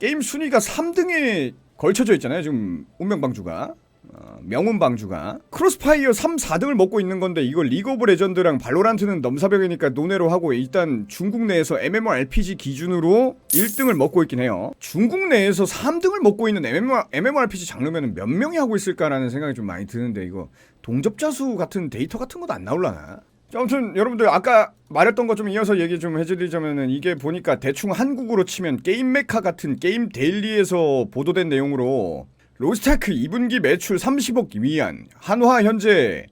게임 순위가 3등에 걸쳐져 있잖아요. 지금 운명방주가. 어, 명운방주가 크로스파이어 3, 4등을 먹고 있는 건데 이걸 리그 오브 레전드랑 발로란트는 넘사벽이니까 논외로 하고 일단 중국 내에서 MMORPG 기준으로 1등을 먹고 있긴 해요. 중국 내에서 3등을 먹고 있는 MMO, MMORPG 장르면 몇 명이 하고 있을까라는 생각이 좀 많이 드는데 이거 동접자 수 같은 데이터 같은 것도 안 나올라나? 자, 아무튼 여러분들 아까 말했던 거좀 이어서 얘기 좀 해드리자면은 이게 보니까 대충 한국으로 치면 게임 메카 같은 게임 데일리에서 보도된 내용으로 로스타크 2분기 매출 30억 위안 한화 현재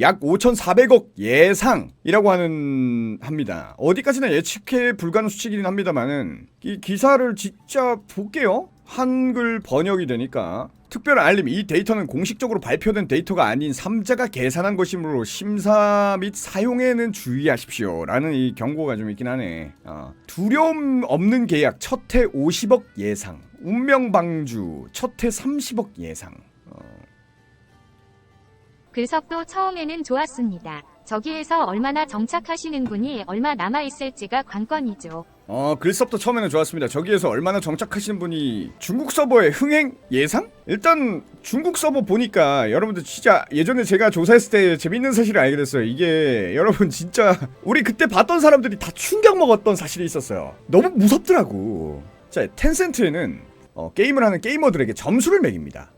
약 5,400억 예상이라고 하는 합니다. 어디까지나 예측해 불가능 수치이긴 합니다만은 이 기사를 진짜 볼게요. 한글 번역이 되니까 특별 알림 이 데이터는 공식적으로 발표된 데이터가 아닌 3자가 계산한 것이므로 심사 및 사용에는 주의하십시오 라는 이 경고가 좀 있긴 하네. 어, 두려움 없는 계약 첫 해 50억 예상. 운명방주 첫 해 30억 예상. 어, 글석도 처음에는 좋았습니다. 저기에서 얼마나 정착하시는 분이 얼마 남아있을지가 관건이죠. 어, 글섭도 처음에는 좋았습니다. 저기에서 얼마나 정착하시는 분이 중국 서버의 흥행 예상? 일단 중국 서버 보니까 여러분들 진짜 예전에 제가 조사했을 때 재밌는 사실을 알게 됐어요. 이게 여러분 진짜 우리 그때 봤던 사람들이 다 충격 먹었던 사실이 있었어요. 너무 무섭더라고. 자, 텐센트에는 어, 게임을 하는 게이머들에게 점수를 매깁니다.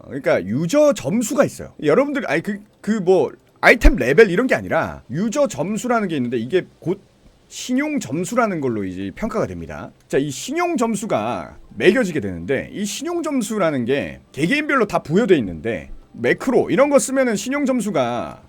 어, 그러니까 유저 점수가 있어요. 여러분들 아니 그그뭐 아이템 레벨 이런 게 아니라 유저 점수라는 게 있는데 이게 곧 신용 점수라는 걸로 이제 평가가 됩니다. 자, 이 신용 점수가 매겨지게 되는데 이 신용 점수라는 게 개개인별로 다 부여돼 있는데 매크로 이런 거 쓰면은 신용 점수가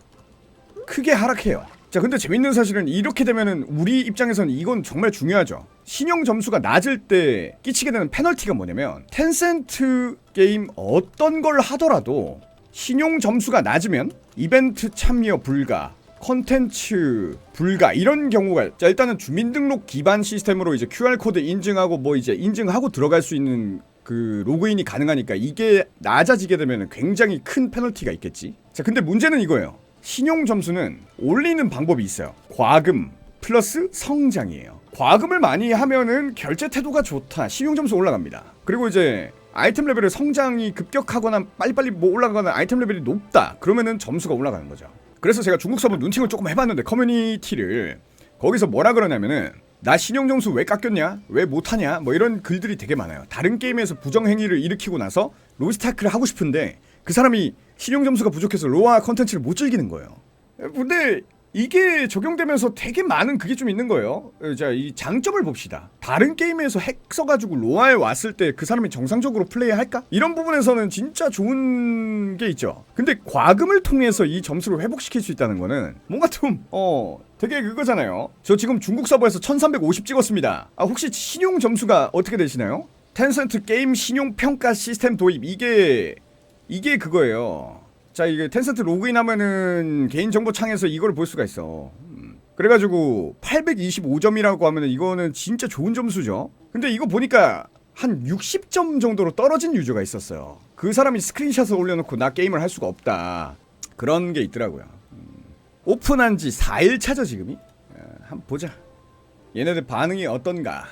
크게 하락해요. 자, 근데 재밌는 사실은 이렇게 되면은 우리 입장에서는 이건 정말 중요하죠. 신용 점수가 낮을 때 끼치게 되는 페널티가 뭐냐면 텐센트 게임 어떤 걸 하더라도 신용 점수가 낮으면 이벤트 참여 불가, 컨텐츠 불가 이런 경우가 자 일단은 주민등록 기반 시스템으로 이제 QR 코드 인증하고 뭐 이제 인증하고 들어갈 수 있는 그 로그인이 가능하니까 이게 낮아지게 되면 굉장히 큰 페널티가 있겠지. 자 근데 문제는 이거예요. 신용 점수는 올리는 방법이 있어요. 과금 플러스 성장이에요. 과금을 많이 하면은 결제 태도가 좋다. 신용 점수 올라갑니다. 그리고 이제 아이템 레벨의 성장이 급격하거나 빨리빨리 뭐 올라가거나 아이템 레벨이 높다. 그러면은 점수가 올라가는 거죠. 그래서 제가 중국 서버 눈팅을 조금 해봤는데 커뮤니티를 거기서 뭐라 그러냐면은 나 신용 점수 왜 깎였냐? 왜 못하냐? 뭐 이런 글들이 되게 많아요. 다른 게임에서 부정 행위를 일으키고 나서 로스타크를 하고 싶은데 그 사람이 신용 점수가 부족해서 로아 컨텐츠를 못 즐기는 거예요. 근데 이게 적용되면서 되게 많은 그게 좀 있는 거예요. 어, 자, 이 장점을 봅시다. 다른 게임에서 핵 써가지고 로아에 왔을 때 그 사람이 정상적으로 플레이할까? 이런 부분에서는 진짜 좋은 게 있죠. 근데 과금을 통해서 이 점수를 회복시킬 수 있다는 거는 뭔가 좀, 어, 되게 그거잖아요. 저 지금 중국 서버에서 1350 찍었습니다. 아, 혹시 신용 점수가 어떻게 되시나요? 텐센트 게임 신용 평가 시스템 도입, 이게, 이게 그거예요. 자 이게 텐센트 로그인하면은 개인정보 창에서 이걸 볼 수가 있어. 음. 그래가지고 825점이라고 하면은 이거는 진짜 좋은 점수죠. 근데 이거 보니까 한 60점 정도로 떨어진 유저가 있었어요. 그 사람이 스크린샷을 올려놓고 나 게임을 할 수가 없다. 그런 게 있더라고요. 음. 오픈한 지 4일 차죠 지금이? 어, 한번 보자. 얘네들 반응이 어떤가?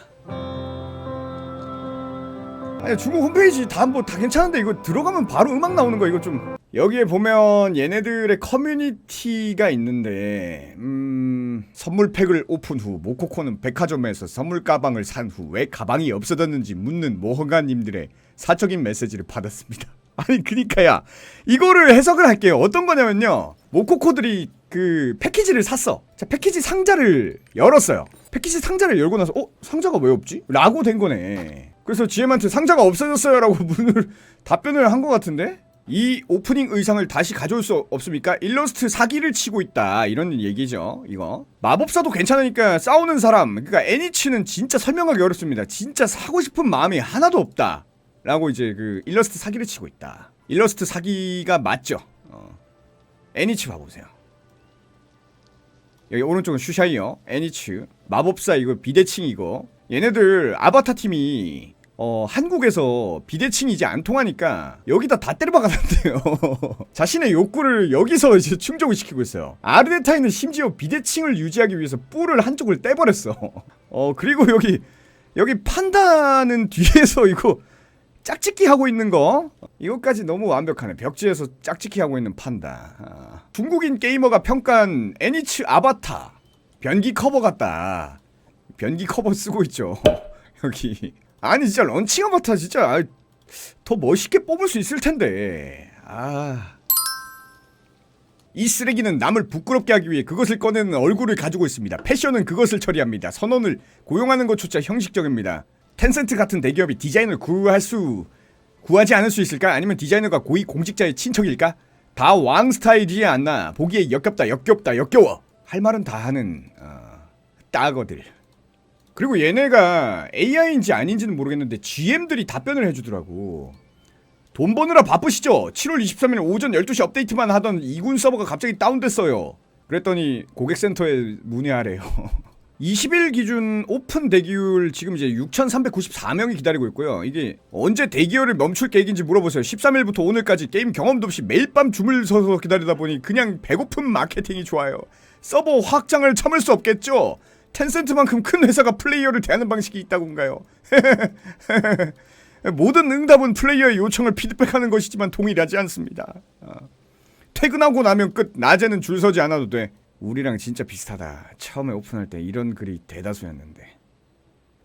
아니 중국 홈페이지 다 뭐 다 괜찮은데 이거 들어가면 바로 음악 나오는 거 이거 좀 여기에 보면 얘네들의 커뮤니티가 있는데 음 선물팩을 오픈 후 모코코는 백화점에서 선물 가방을 산 후 왜 가방이 없어졌는지 묻는 모험가님들의 사적인 메시지를 받았습니다. 아니 그니까야 이거를 해석을 할게요. 어떤 거냐면요 모코코들이 그 패키지를 샀어. 자 패키지 상자를 열었어요. 패키지 상자를 열고 나서 어 상자가 왜 없지? 라고 된 거네. 그래서 GM한테 상자가 없어졌어요라고 문을 답변을 한 것 같은데? 이 오프닝 의상을 다시 가져올 수 없습니까? 일러스트 사기를 치고 있다. 이런 얘기죠 이거. 마법사도 괜찮으니까 싸우는 사람 그러니까 애니치는 진짜 설명하기 어렵습니다. 진짜 사고 싶은 마음이 하나도 없다. 라고 이제 그 일러스트 사기를 치고 있다. 일러스트 사기가 맞죠? 어. 애니치 봐보세요. 여기 오른쪽은 슈샤이어 애니츠 마법사 이거 비대칭이고 얘네들 아바타 팀이 어 한국에서 비대칭이 이제 안 통하니까 여기다 다 때려박았는데요. 자신의 욕구를 여기서 이제 충족을 시키고 있어요. 아르데타이는 심지어 비대칭을 유지하기 위해서 뿔을 한쪽을 떼버렸어. 어 그리고 여기 여기 판다는 뒤에서 이거 짝짓기 하고 있는 거. 이것까지 너무 완벽하네. 벽지에서 짝짓기 하고 있는 판다. 아. 중국인 게이머가 평가한 애니츠 아바타 변기 커버 같다. 변기 커버 쓰고 있죠. 여기 아니 진짜 런칭 아바타 진짜 아, 더 멋있게 뽑을 수 있을 텐데 아. 이 쓰레기는 남을 부끄럽게 하기 위해 그것을 꺼내는 얼굴을 가지고 있습니다. 패션은 그것을 처리합니다. 선언을 고용하는 것조차 형식적입니다. 텐센트 같은 대기업이 디자인을 구할 수 구하지 않을 수 있을까? 아니면 디자이너가 고위 공직자의 친척일까? 다 왕 스타일이지 않나? 보기에 역겹다, 역겹다, 역겨워. 할 말은 다 하는 어, 따거들. 그리고 얘네가 AI인지 아닌지는 모르겠는데 GM들이 답변을 해주더라고. 돈 버느라 바쁘시죠? 7월 23일 오전 12시 업데이트만 하던 이군 서버가 갑자기 다운됐어요. 그랬더니 고객센터에 문의하래요. 20일 기준 오픈 대기율 지금 이제 6,394명이 기다리고 있고요. 이게 언제 대기열을 멈출 계획인지 물어보세요. 13일부터 오늘까지 게임 경험도 없이 매일 밤 줌을 서서 기다리다 보니 그냥 배고픈 마케팅이 좋아요. 서버 확장을 참을 수 없겠죠? 텐센트만큼 큰 회사가 플레이어를 대하는 방식이 있다고인가요? 모든 응답은 플레이어의 요청을 피드백하는 것이지만 동일하지 않습니다. 어. 퇴근하고 나면 끝. 낮에는 줄 서지 않아도 돼. 우리랑 진짜 비슷하다. 처음에 오픈할 때 이런 글이 대다수였는데.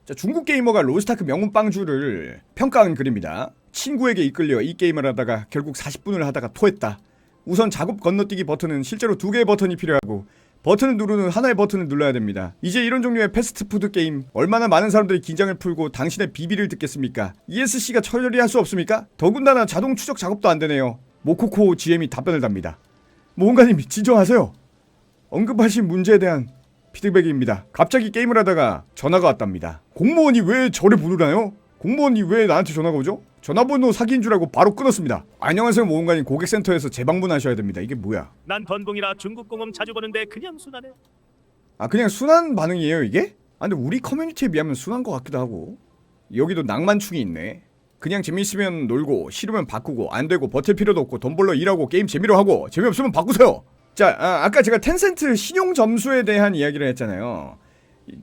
자, 중국 게이머가 로스타크 명문 빵주를 평가한 글입니다. 친구에게 이끌려 이 게임을 하다가 결국 40분을 하다가 토했다. 우선 작업 건너뛰기 버튼은 실제로 두 개의 버튼이 필요하고 버튼을 누르는 하나의 버튼을 눌러야 됩니다. 이제 이런 종류의 패스트푸드 게임 얼마나 많은 사람들이 긴장을 풀고 당신의 비비를 듣겠습니까? ESC가 처리할 수 없습니까? 더군다나 자동 추적 작업도 안 되네요. 모코코 GM이 답변을 답니다. 모험가님 진정하세요. 언급하신 문제에 대한 피드백입니다. 갑자기 게임을 하다가 전화가 왔답니다. 공무원이 왜 저를 부르나요? 공무원이 왜 나한테 전화가 오죠? 전화번호 사기인 줄 알고 바로 끊었습니다. 안녕하세요 모험가님 고객센터에서 재방문하셔야 됩니다. 이게 뭐야? 난 번붕이라 중국 공음 자주 보는데 그냥 순하네. 아 그냥 순한 반응이에요 이게? 아 근데 우리 커뮤니티에 비하면 순한 것 같기도 하고 여기도 낭만충이 있네 그냥 재미있으면 놀고 싫으면 바꾸고 안 되고 버틸 필요도 없고 돈 벌러 일하고 게임 재미로 하고 재미없으면 바꾸세요 자 아, 아까 제가 텐센트 신용 점수에 대한 이야기를 했잖아요 이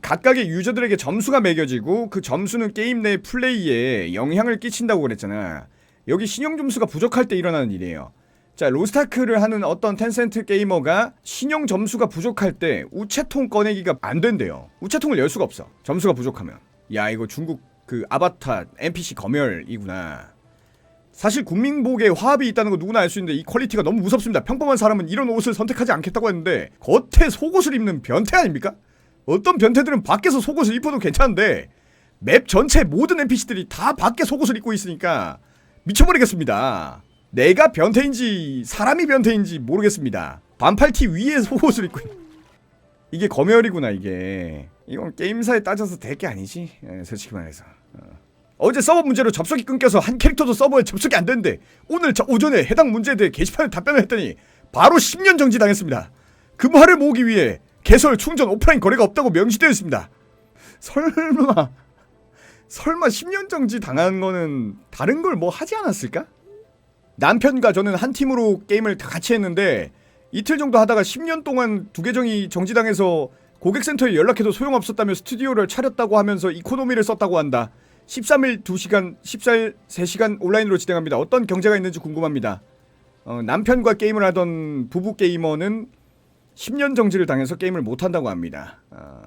각각의 유저들에게 점수가 매겨지고 그 점수는 게임 내 플레이에 영향을 끼친다고 그랬잖아 여기 신용 점수가 부족할 때 일어나는 일이에요 자 로스타크를 하는 어떤 텐센트 게이머가 신용 점수가 부족할 때 우체통 꺼내기가 안 된대요. 우체통을 열 수가 없어. 점수가 부족하면. 야 이거 중국 그 아바타 NPC 검열이구나. 사실 국민복에 화합이 있다는 거 누구나 알 수 있는데 이 퀄리티가 너무 무섭습니다. 평범한 사람은 이런 옷을 선택하지 않겠다고 했는데 겉에 속옷을 입는 변태 아닙니까? 어떤 변태들은 밖에서 속옷을 입어도 괜찮은데 맵 전체 모든 NPC들이 다 밖에 속옷을 입고 있으니까 미쳐버리겠습니다. 내가 변태인지 사람이 변태인지 모르겠습니다. 반팔티 위에 속옷을 입고 있... 이게 검열이구나 이게. 이건 게임사에 따져서 될 게 아니지. 예, 솔직히 말해서. 어. 제 서버 문제로 접속이 끊겨서 한 캐릭터도 서버에 접속이 안 되는데 오늘 저 오전에 해당 문제에 대해 게시판에 답변을 했더니 바로 10년 정지 당했습니다. 금화를 모으기 위해 개설 충전 오프라인 거래가 없다고 명시되어 있습니다. 설마 설마 10년 정지 당한 거는 다른 걸 뭐 하지 않았을까? 남편과 저는 한 팀으로 게임을 다 같이 했는데 이틀 정도 하다가 10년 동안 두 계정이 정지당해서 고객센터에 연락해도 소용없었다며 스튜디오를 차렸다고 하면서 이코노미를 썼다고 한다. 13일 2시간, 14일 3시간 온라인으로 진행합니다. 어떤 경제가 있는지 궁금합니다. 어, 남편과 게임을 하던 부부 게이머는 10년 정지를 당해서 게임을 못 한다고 합니다. 어,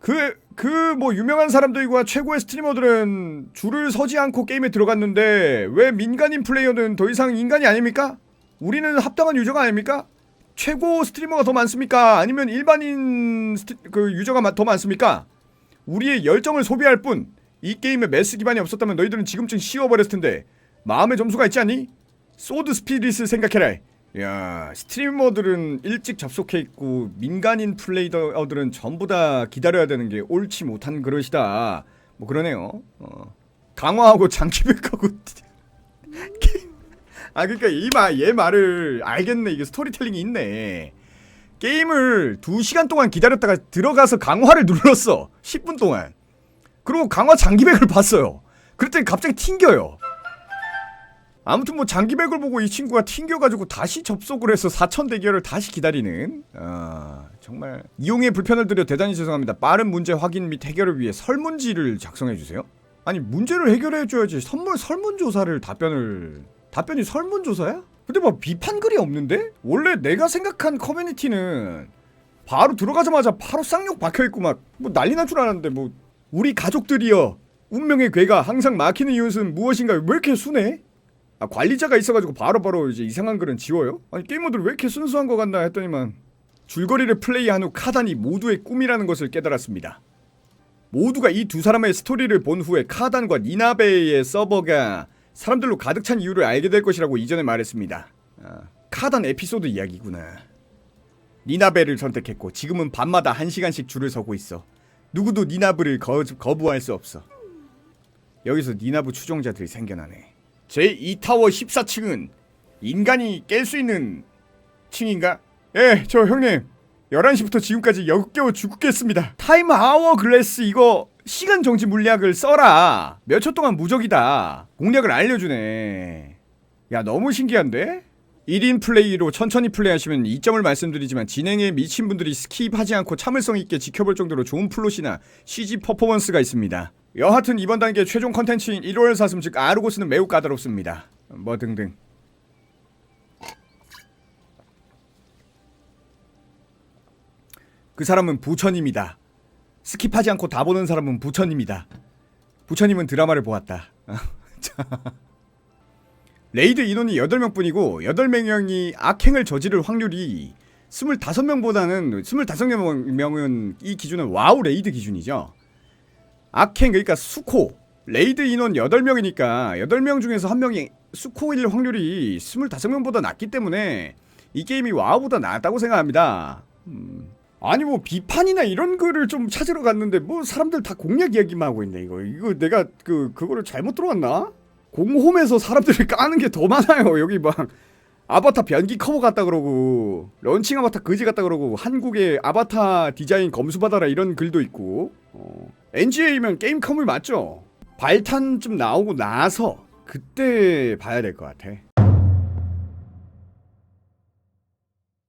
그, 그, 뭐, 유명한 사람들과 최고의 스트리머들은 줄을 서지 않고 게임에 들어갔는데, 왜 민간인 플레이어는 더 이상 인간이 아닙니까? 우리는 합당한 유저가 아닙니까? 최고 스트리머가 더 많습니까? 아니면 일반인 스트, 그 유저가 마- 더 많습니까? 우리의 열정을 소비할 뿐, 이 게임에 매스 기반이 없었다면 너희들은 지금쯤 씌워버렸을 텐데, 마음의 점수가 있지 않니? 소드 스피릿을 생각해라. 야 스트리머들은 일찍 접속해 있고 민간인 플레이어들은 전부 다 기다려야 되는 게 옳지 못한 그릇이다. 뭐 그러네요. 어. 강화하고 장기백하고 아 그러니까 이말얘 말을 알겠네 이게 스토리텔링이 있네. 게임을 2시간 동안 기다렸다가 들어가서 강화를 눌렀어. 10분 동안. 그리고 강화 장기백을 봤어요. 그랬더니 갑자기 튕겨요. 아무튼 뭐 장기백을 보고 이 친구가 튕겨가지고 다시 접속을 해서 사천 대결을 다시 기다리는 아 정말 이용의 불편을 드려 대단히 죄송합니다 빠른 문제 확인 및 해결을 위해 설문지를 작성해주세요 아니 문제를 해결해줘야지 선물 설문조사를 답변을 답변이 설문조사야? 근데 뭐 비판글이 없는데? 원래 내가 생각한 커뮤니티는 바로 들어가자마자 바로 쌍욕 박혀있고 막 뭐 난리 날 줄 알았는데 뭐 우리 가족들이여 운명의 괴가 항상 막히는 이유는 무엇인가 왜 이렇게 순해? 아 관리자가 있어가지고 바로 바로 이제 이상한 글은 지워요? 아니 게이머들 왜 이렇게 순수한 것 같나 했더니만 줄거리를 플레이한 후 카단이 모두의 꿈이라는 것을 깨달았습니다. 모두가 이 두 사람의 스토리를 본 후에 카단과 니나베의 서버가 사람들로 가득 찬 이유를 알게 될 것이라고 이전에 말했습니다. 아, 카단 에피소드 이야기구나. 니나베를 선택했고 지금은 밤마다 한 시간씩 줄을 서고 있어. 누구도 니나브를 거, 거부할 수 없어. 여기서 니나브 추종자들이 생겨나네. 제 2타워 14층은 인간이 깰 수 있는 층인가? 예, 저 형님. 11시부터 지금까지 역겨워 죽겠습니다. 타임 아워 글래스 이거 시간 정지 물약을 써라. 몇 초 동안 무적이다. 공략을 알려주네. 야, 너무 신기한데? 1인 플레이로 천천히 플레이하시면 이점을 말씀드리지만 진행에 미친 분들이 스킵하지 않고 참을성 있게 지켜볼 정도로 좋은 플롯이나 CG 퍼포먼스가 있습니다. 여하튼 이번 단계 최종 컨텐츠인 1월 사슴 즉 아르고스는 매우 까다롭습니다. 뭐 등등. 그 사람은 부처님이다. 스킵하지 않고 다 보는 사람은 부처님이다. 부처님은 드라마를 보았다. 자. 레이드 인원이 8명 뿐이고 8명이 악행을 저지를 확률이 25명보다는 25명은 이 기준은 와우 레이드 기준이죠. 악행 그러니까 수코 레이드 인원 8명이니까 8명 중에서 한 명이 수코일 확률이 25명보다 낮기 때문에 이 게임이 와우보다 낫다고 생각합니다. 음. 아니 뭐 비판이나 이런 글을 좀 찾으러 갔는데 뭐 사람들 다 공략 이야기만 하고 있네 이거 이거 내가 그 그거를 잘못 들어왔나? 공홈에서 사람들이 까는 게 더 많아요 여기 막 아바타 변기 커버 같다 그러고 런칭 아바타 그지 같다 그러고 한국의 아바타 디자인 검수 받아라 이런 글도 있고 어. NGA면 게임 커물 맞죠? 발탄 좀 나오고 나서 그때 봐야 될 것 같아